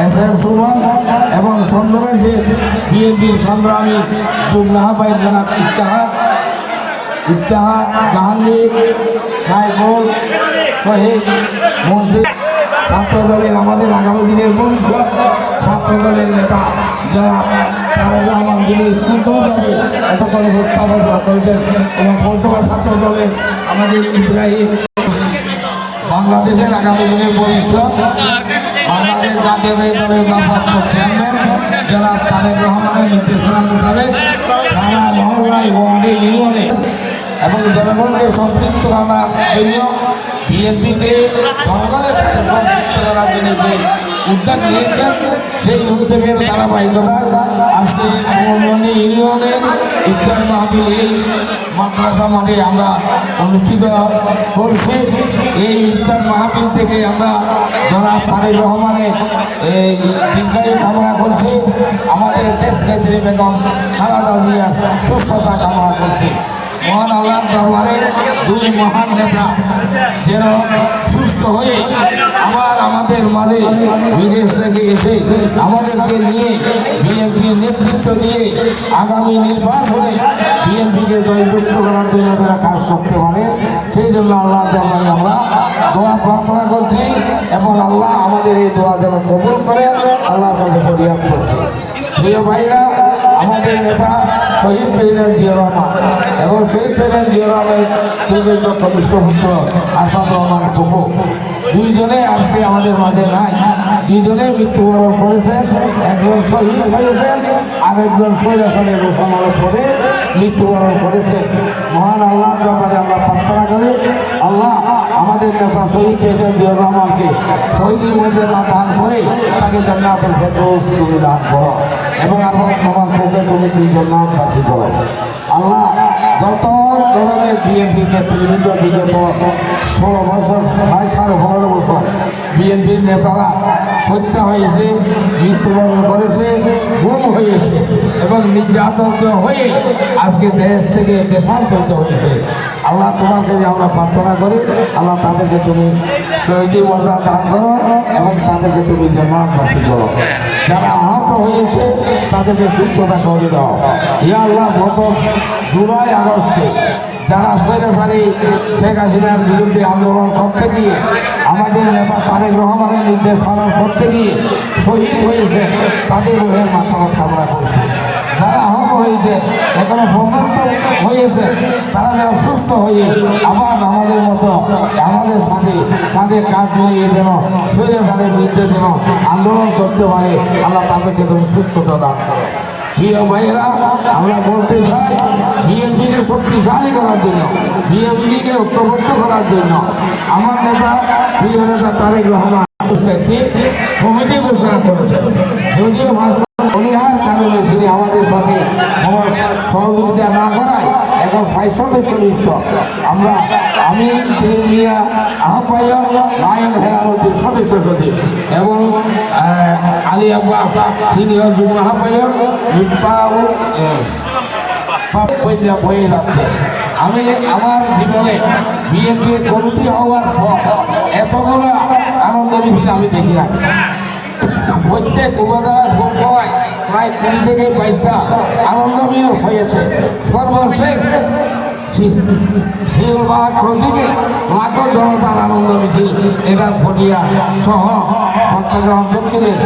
S M Suman এবং সন্দ্রবেশের বিএনপির সংগ্রামী আহ্বায়ক জনাব ইফতাহার ইফতাহার জাহাঙ্গীর, সাইফুল, শহীদ মুন্সি ছাত্র দলের আমাদের আগামী দিনের ভবিষ্যৎ ছাত্র দলের নেতা যারা তারেক রহমান যিনি সুন্দরভাবে এতক্ষণ উপস্থাপনা করেছেন এবং পৌরসভা ছাত্র দলের আমাদের ইব্রাহিম বাংলাদেশের আগামী দিনের ভবিষ্যৎ বাংলাদেশ জাতীয় দলের ভারপ্রাপ্ত চেয়ারম্যান জনাব তারেক রহমানের নির্দেশনা মোতাবেক থানা মহল্লায় ওয়ার্ডে ইউনিয়নে এবং জনগণকে সম্পৃক্ত করার জন্য বিএনপিকে জনগণের সাথে সম্পৃক্ত করার জন্য যে উদ্যোগ নিয়েছেন, সেই উদ্যোগের ধারাবাহিকতা আজকে সুমন্ডলী ইউনিয়নের ইফতার মাহফিল এই মাদ্রাসা মাঠে আমরা অনুষ্ঠিত করছি। এই ইফতার মাহফিল থেকে আমরা জনাব তারেক রহমানের এই দীর্ঘায়ু কামনা করছি। আমাদের দেশ নেত্রী বেগম খালাদা জিয়ার সুস্থতা কামনা করছি। মহান আল্লাহ দরবারে দুই মহান নেতা যেন সুস্থ হয়ে আবার আমাদের মাঝে বিদেশ থেকে এসে আমাদেরকে নিয়ে বিএনপির নেতৃত্ব দিয়ে আগামী নির্বাচনে বিএনপিকে জয়যুক্ত করার জন্য তারা কাজ করতে পারে। সেই জন্য আল্লাহ দরবারে আমরা দোয়া প্রার্থনা করছি এবং আল্লাহ আমাদের এই দোয়া যেন কবুল করে আল্লাহর কাছে ফরিয়াদ করছি। প্রিয় ভাইরা, আমাদের নেতা শহীদ প্রেসিডেন্ট জিয়া রহমান এবং শহীদ প্রেসিডেন্ট জিয়া রহমানের সুযোগ্য কনিষ্ঠ পুত্র আসাদ রহমান কুকু দুইজনে আজকে আমাদের মাঝে নাই। দুইজনে মৃত্যুবরণ করেছেন, একজন শহীদ হয়েছেন আর একজন স্বৈরাচারের ঘোষণার পরে মৃত্যুবরণ করেছেন। মহান আল্লাহ আমরা প্রার্থনা করি আল্লাহ আমাদের নেতা শহীদ প্রেসিডেন্ট জিয়া রহমানকে দান করে তাকে জান্নাতুল ফেরদৌস তুমি দান করো। এবং আমার আমার পক্ষে তুমি তুই জান্নাতবাসী করো। আল্লাহ যত ধরনের বিএনপির নেতৃবৃন্দ বিগত ষোলো বছর প্রায় সাড়ে পনেরো বছর বিএনপির নেতারা হত্যা হয়েছে, মৃত্যুবরণ করেছে, গুম হয়েছে এবং নির্যাতন হয়ে আজকে দেশ থেকে দেশান্তরিত হয়েছে। আল্লাহ তোমার কাছে আমরা প্রার্থনা করি, আল্লাহ তাদেরকে তুমি শহীদি মর্যাদা দান করো এবং তাদেরকে তুমি জান্নাতবাসী করো। যারা আহত হয়েছে, তাদেরকে সুস্থতা করে দাও। ইয়া আল্লাহ, গত জুলাই আগস্টে যারা স্বৈরাচারী শেখ হাসিনার বিরুদ্ধে আন্দোলন করতে গিয়ে, আমাদের নেতা তারেক রহমানের নির্দেশ পালন করতে গিয়ে শহীদ হয়েছে, তাদের রোহের মাথা আহত হয়েছে। এখনও সংঘাত হয়েছে। তারা যারা সুস্থ হয়ে আবার আমাদের মতো আমাদের সাথে তাদের কাজ মিলিয়ে যেন স্বৈরাচারের বিরুদ্ধে যেন আন্দোলন করতে পারে, আল্লাহ তাদেরকে তুমি সুস্থতা দান করো। প্রিয় ভাইয়েরা, আমরা বলতে চাই, বিএনপিকে শক্তিশালী করার জন্য, বিএনপিকে ঐক্যবদ্ধ করার জন্য আমার নেতা, প্রিয় নেতা তারেক রহমান একটি কমিটি ঘোষণা করেছে। যদিও এখন সদস্য লিস্ট আমরা, আমি মিয়া, আহ্বায়ক, লায়ন হেরানুদ্দিন সদস্য সচিব এবং আলী আব্বাস সিনিয়র যুগ্ম আহ্বায়ক মিফতাহুল বইলা বয়ে যাচ্ছে। আমি আমার জীবনে বিএনপির কমিটি হওয়ার পর এতগুলো আনন্দ মিছিল আমি দেখি না প্রত্যেক উপজেলা সভায় প্রায় কুড়ি থেকে বাইশটা আনন্দময় হয়েছে। সর্বশেষ প্রতীকে লাখো জনতার আনন্দ মিছিল। এটা ফটিয়া সহ চট্টগ্রাম দক্ষিণের